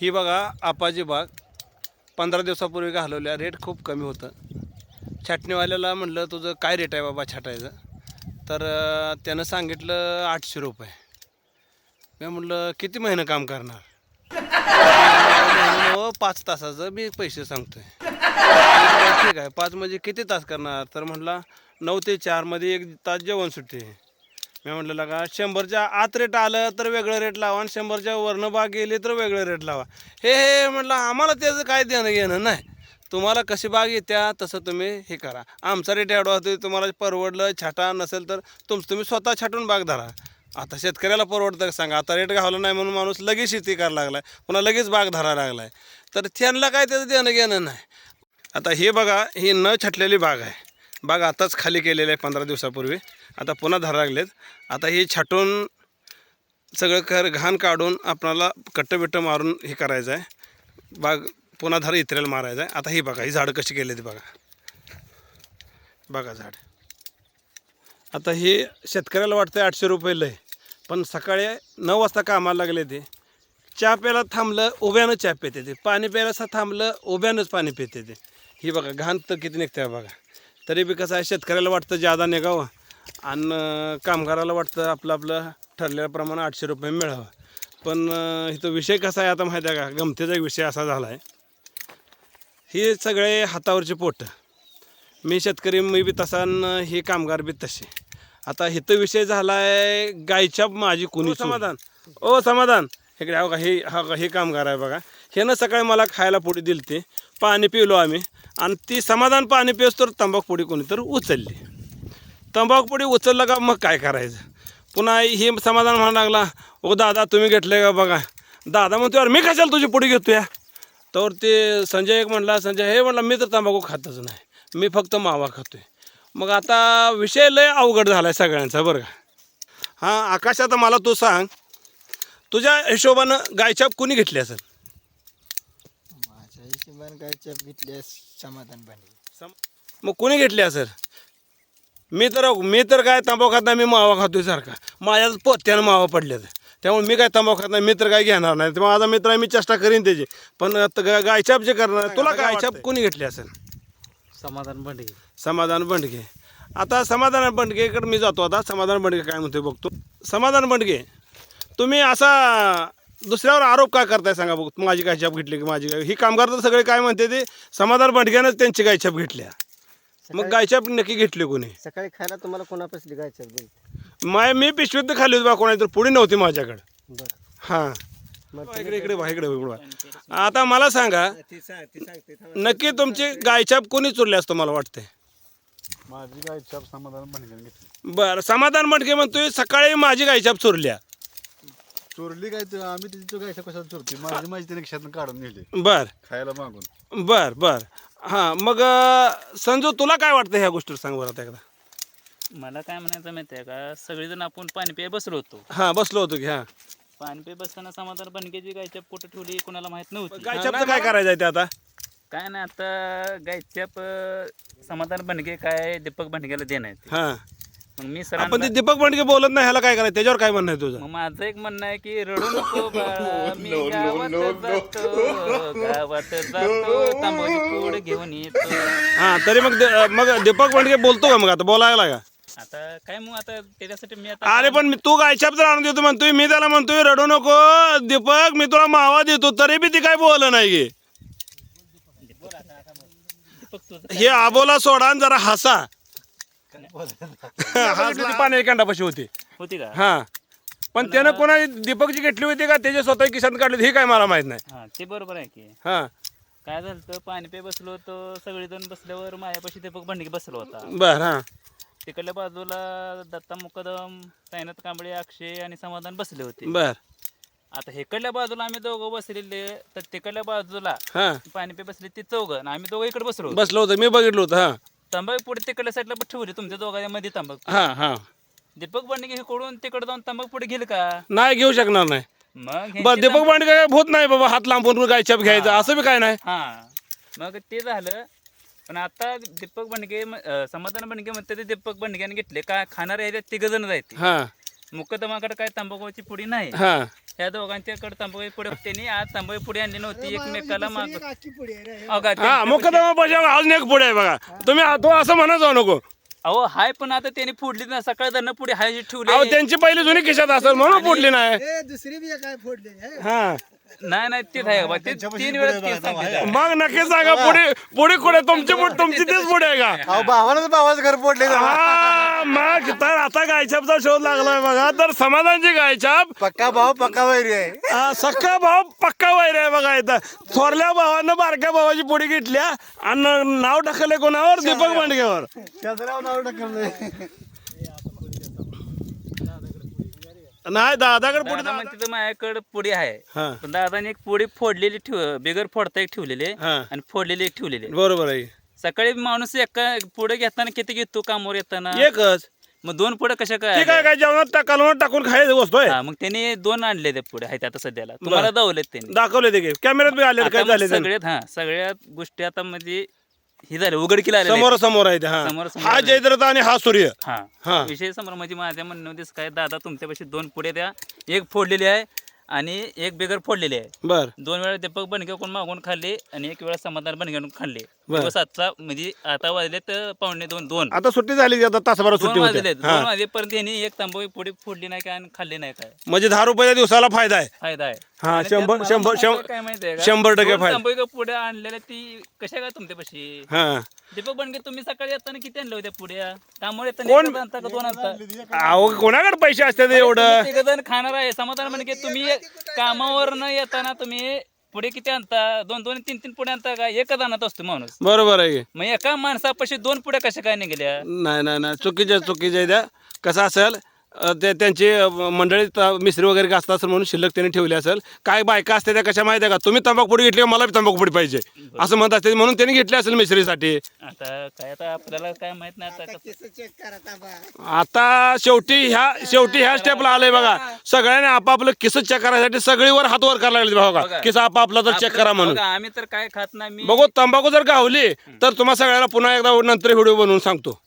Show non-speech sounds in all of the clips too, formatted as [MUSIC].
ही बघा आपाजी बाग. पंधरा दिवसापूर्वी घालवल्या रेट खूप कमी होतं. छाटणीवाल्याला म्हणलं तुझं काय रेट आहे बाबा छाटायचं? तर त्यानं सांगितलं आठशे रुपये. मी म्हटलं किती महिनं काम करणार? हो, पाच तासाचं मी पैसे सांगतोय. ठीक आहे पाच म्हणजे किती तास करणार? तर म्हटला नऊ ते चारमध्ये एक तास जेवण सुट्टी मी म्हटलं लगा शंभरच्या आत रेट आलं तर वेगळं रेट लावा आणि शंभरच्या वरनं बाग गेली तर वेगळं रेट लावा. हे हे म्हटलं आम्हाला त्याचं काय देणं घेणं नाही. तुम्हाला कशी बाग येत्या तसं तुम्ही हे करा. आमचा रेट एवढा होतो तुम्हाला परवडलं छाटा नसेल तर तुमचं तुम्ही स्वतः छाटून बाग धरा. आता शेतकऱ्याला परवडतं सांगा? आता रेट घावला नाही म्हणून माणूस लगेच शेती करायला लागलाय. पुन्हा लगेच बाग धरायला लागलाय. तर त्यांना काय त्याचं देणं घेणं नाही. आता हे बघा ही न छाटलेली बाग आहे. बाग आताच खाली केलेलं आहे पंधरा दिवसापूर्वी. आता पुन्हा धरा लागलेत. आता ही छाटून सगळं कर घाण काढून आपणाला कट्टबिट्ट मारून हे करायचं आहे. बाग पुन्हा धार इतरेला मारायचं आहे. आता ही बघा ही झाडं कशी केली ती बघा. बघा झाड. आता हे शेतकऱ्याला वाटतं आहे आठशे रुपये लय पण सकाळी नऊ वाजता कामाला लागले ते. चहा प्यायला थांबलं उभ्यानं चहा पिते ते. पाणी प्यायला असं थांबलं उभ्यानंच पाणी पिते ते. ही बघा घाण तर किती निघते बघा. तरी बी कसं आहे शेतकऱ्याला वाटतं जादा निघावं आणि कामगाराला वाटतं आपलं आपलं ठरल्याप्रमाणे आठशे रुपये मिळावं. पण इथं विषय कसा आहे आता माहिती आहे का? गमतीचा एक विषय असा झाला आहे हे सगळे हातावरचे पोट. मी शेतकरी मी बी तसा हे कामगार बी तसे. आता इथं विषय झाला आहे गायच्या माझी कुणी समाधान. ओ समाधान. इकडे हा हे हा हे कामगार आहे बघा. ह्यानं सकाळी मला खायला पोळी दिली ते पाणी पिलो आम्ही आणि ती समाधान पाणी पिवस तर तंबाखू पोडी कोणी तर उचलली. तंबाखू पोडी उचललं का मग काय करायचं? पुन्हा हे समाधान म्हणायला लागला ओ दादा तुम्ही घेतले का बघा? दादा म्हणतो यार मी कशाला तुझी पुढे घेतो या तर ते संजय एक म्हणला संजय हे म्हणला मी तर तंबाखू खातच नाही. मी फक्त मावा खातोय. मग आता विषय लय अवघड झाला आहे सगळ्यांचा बरं का. हां आकाश आता मला तू सांग तुझ्या हिशोबानं गायछाप कुणी घेतली असेल? माझ्या हिशोबाने समाधान पाणी मग कुणी घेतली असेल? मी तर मी तर काय तंबाखू खात नाही मी मावा खातोय सारखा. माझ्या पोत्यानं मावा पडल्यात. त्यामुळे मी काय तंबाखू खात नाही मी तर काय घेणार नाही. तर माझा मित्र आहे मी चेष्टा करीन त्याची. पण आता गा- गायछाप जे करणार तुला गायछाप कुणी घेतली असेल? समाधान बंडे समाधान बंडगे. आता समाधान बंडगेकडे मी जातो. आता समाधान बंडगे काय म्हणतोय बघतो. समाधान बंडगे तुम्ही असा दुसऱ्यावर आरोप काय करताय सांगा बघ. माझी काय छाप घेतली की माझी काय? ही कामगार तर सगळे काय म्हणते ते समाधान बंडग्यानंच त्यांची गायछाप घेतल्या. मग गायछाप नक्की घेतली कोणी? सकाळी खायला तुम्हाला कोणापासली गाय चप दिली? माय मी पिशवीत तर खाली होती बा कोणाची तर पुढे नव्हती माझ्याकडे. हां. मग इकडे इकडे बा इकडे. आता मला सांगा नक्की तुमची गायछाप कोणी चुरली असतं मला वाटतंय? माझी गाय छाप समाधान घेतली. बरं समाधान म्हणतोय सकाळी माझी गायछाप चोरल्या. चोरली काय तर आम्ही तिची गाय कशाला चोरते माझी माझी त्याने खिशातून काढून नेली. बर. खायला मागून. बर बर. हां मग अं, संजू तुला काय वाटतं ह्या गोष्टीवर सांग बरं आता एकदा. मला काय म्हणायचं माहिती आहे का? सगळेजण आपण पाणी पिया बसलो होतो. हां बसलो होतो की हां. पाणी पिया बसताना समाधान बनकेची गायच्या पोट ठेवली कोणाला माहीत नव्हती. गायछापचं काय करायचं आहे ते आता? काय नाही आता गायच्या समाधान बनके काय दीपक बनकेला देणं आहे ते. हां. मग मी ते दीपक बंडगे बोलत नाही ह्याला काय करायचं? त्याच्यावर काय म्हणणं आहे तुझं? मग माझं एक म्हणणं आहे की रडू नको बाळा [LAUGHS] मी गावात जातो गावात जातो तांबोली पूड घेऊन येतो. हां तरी मग दे- मग दीपक बंडगे बोलतो का मग आता? बोलायला का? आता काय मग आता त्याच्यासाठी मी आता अरे पण मी तू गायछाप जर आणून देतो म्हणतोय? मी त्याला म्हणतोय रडू नको दीपक मी तुला मावा देतो तरी बी ती काय बोललं नाही दीपक तुझं हे आबोला सोडा आणि जरा हसा. [LAUGHS] हसली पाण्याच्या कांडापाशी होती. होती का? हा. पण त्यानं कोणा दीपकची घेतली होती का? त्याच्या स्वतः खिशात काढली हे काय मला माहीत नाही. हा ते बरोबर आहे की. हा. काय झालं तर पाणी पे बसलो होतो सगळेजण बसल्यावर मायापाशी दीपक बंडकी बसलो होता. बर हा. तिकडल्या बाजूला दत्ता मुकदम साईनाथ कांबळे अक्षय आणि समाधान बसले होते. बर. आता इकडल्या बाजूला आम्ही दोघं बसलेले तर तिकडल्या बाजूला हा. पाणी पे बसले ते चौघं आणि आम्ही दोघं इकडे बसलो. बसलो होतं मी बघितलं होतं हा. तंबाखू पुढे तिकडल्या साईडला पण ठेवली तुमच्या दोघांमध्ये तंबाखू. हा हा. दीपक बंडके इकडून तिकडे जाऊन तंबाखू पुढे गेले का? नाही घेऊ शकणार नाही. मग बर ह्यांची दीपक बांडगे काय होत नाही बाबा हात लांबून गायछाप घ्यायचं असं बी काय नाही. हा. मग ते झालं. पण आता दीपक म- अं, समाधान बंडके म्हणते ते दीपक बंडक्याने घेतले का खाणारे तिघ जण जायचे. हा. मुकदमाकडे काय तंबाखूची पुडी नाही. हा. या दोघांच्याकडे तंबाखू पुढे त्यांनी आज तंबाखू पुडी आणली नव्हती. एकमेकाला माग हा मुकदमा बजाव अजून एक पुढे आहे बघा. तुम्ही आ- तो असं म्हणत जाऊ नको. अहो हाय पण आता त्यांनी फोडली ना सकाळ धरणं पुढे हाय ठेवली अहो त्यांची पहिली जुनी खिशात असेल म्हणून पुढली नाही. दुसरी बी काय फोडले हा. नाही नाही तेच आहे बाबा ते तीन वेळेस सांगितलं मग नक्की सांगा पुढे पुढे कुठे? तुमची पुढे तुमची तीच पुढे आहे का? अहो भावाच घर फोडले हा मग तर आता गायछापचा शोध लागलाय बघा. तर समाधानची गायछाप पक्का भाव पक्का वैरी आहे. हा, सख्खा भाव पक्का वैर आहे बघा इथं. थोरल्या भावानं बारक्या भावाची पुढे घेतल्या. आणि नाव टाकले कोणावर? दीपक मांडगेवर. शेजाऱ्यावर नाव टाकलंय नाही दादाकडे पुढे दादा म्हणते तर माझ्याकडे पुडी आहे. हा. पण दादाने एक पुडी फोडलेली ठेव बिगर फोडता एक ठेवलेली आहे हा. आणि फोडलेली एक ठेवलेली. आहे. बरोबर आहे. सकाळी माणूस एका पुढे घेताना किती घेतो कामावर येताना? एकच. मग दोन पुढे कशा ती काय काय काय जेवणात टाकाल टाकून खायची वस्तू आहे हा मग त्यांनी दोन आणले ते पुढे आहेत आता सध्याला. तुम्हाला दावलेत त्यांनी. दाखवले ते कॅमेऱ्यात बी आले आता काय मग झाले ते. सगळ्यात हा सगळ्या गोष्टी आता म्हणजे ही झाली उघडकीला समोर समोर आहे ते, हा. हा आहे. जयद्रथ आणि हा सूर्य. हा. हा. विषय समोर म्हणजे माझ्या म्हणण्यामध्ये काय दादा तुमच्यापाशी दोन पुढे द्या. एक फोडलेली आहे आणि एक बिगर फोडलेली आहे. बर. दोन वेळा दीपक बनगे कोण मागून खाल्ले आणि एक वेळा समाधान बनगे खाल्ले. बर. दिवस आजचा म्हणजे आता वाजले तर पावणे दोन दोन. आता सुट्टी झाली की आता तासाभर दोन सुट्टी वाजले दोन हा. वाजेपर्यंत यांनी एक तांबोळी पुढे फोडली नाही काय आणि खाल्ली नाही काय? म्हणजे दहा रुपयाच्या दिवसाला फायदा आहे. फायदा आहे. हा, आणि त्यात शंभर- मला शंभर- शंभर- काय माहितीये का? शंभर टक्के दोन फायदा. तांबोळी पुढे आणलेल्या ती कशा काय तुमच्यापाशी हा. दीपक बनगे तुम्ही सकाळी येताना किती आणले होत्या पुढे? त्यामुळे कोण- आणता का दोन आणता? अहो कोणाकडे पैसे असतात एवढं? तिघजण खाणार आहे. समाधान म्हणजे तुम्ही कामावर न येताना तुम्ही पुढे किती आणता दोन दोन तीन तीन पुढे आणता का? एकच आणत असतो माणूस. बरोबर आहे की. मग एका माणसापाशी दोन पुढे कशा काय निघाल्या? नाही नाही नाही. चुकीच्या चुकीच्या द्या कसं असेल? ते त्यांची अ, मंडळी त- मिस्त्री वगैरे का असतात म्हणून शिल्लक त्यांनी ठेवली असेल. काय बायका असते त्या कशा माहिती आहे का? तुम्ही तंबाखू घेतली मला बी तंबाखू पाहिजे. असं म्हणत असते. म्हणून त्यांनी घेतली असेल मिस्त्रीसाठी. आता काय आता आपल्याला काय माहीत नाही आता कसं. चेक करा ताबा आता शेवटी ह्या शेवटी ह्या स्टेपला आलंय बघा. सगळ्यांनी आपापलं किस चेक करायसाठी सगळी वर हात वर करायला लागले बघा. किस आपापला तर चेक करा म्हणून. बघा, आम्ही तर काय खात नाही मी बघू तंबाखू जर गावली तर तुम्हा सगळ्याला पुन्हा एकदा नंतर व्हिडिओ बनवून सांगतो.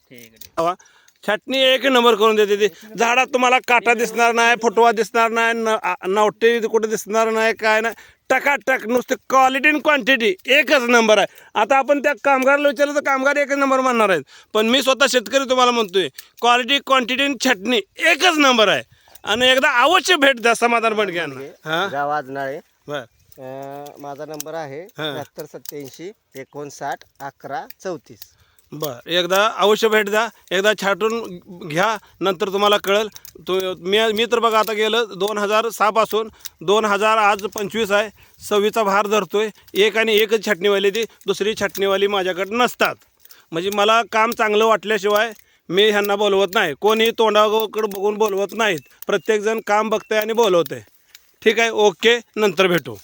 छटणी एक नंबर करून देते ती. झाडात तुम्हाला काटा दिसणार नाही फुटवा दिसणार नाही न- नवटे कुठे दिसणार नाही काय नाही. टकाटक नुसते क्वालिटी आणि क्वांटिटी एकच नंबर आहे. आता आपण त्या कामगाराला विचारलं तर कामगार एकच नंबर म्हणणार आहेत. पण मी स्वतः शेतकरी तुम्हाला म्हणतोय क्वालिटी क्वांटिटी आणि छटणी एकच नंबर आहे. आणि एकदा अवश्य भेट द्या समाधान पण घ्या हां? गाव आजनाळे. बर. अं, माझा नंबर आहे. त्र्याहत्तर सत्याऐंशी एकोणसाठ अकरा चौतीस. बर. एकदा अवश्य भेट द्या. एकदा छाटून घ्या. नंतर तुम्हाला कळेल. तु मी मी तर बघा आता गेलं दोन हजार सहापासून दोन हजार आज पंचवीस आहे. सव्वीचा भार धरतो आहे एक आणि एकच छाटणीवाली ती. दुसरी छाटणीवाली माझ्याकडे नसतात. म्हणजे मला काम चांगलं वाटल्याशिवाय मी ह्यांना बोलवत नाही. कोणी तोंडाकडं बघून बोलवत नाहीत. प्रत्येकजण काम बघतंय आणि बोलवतंय. ठीक आहे? ओके. नंतर भेटू.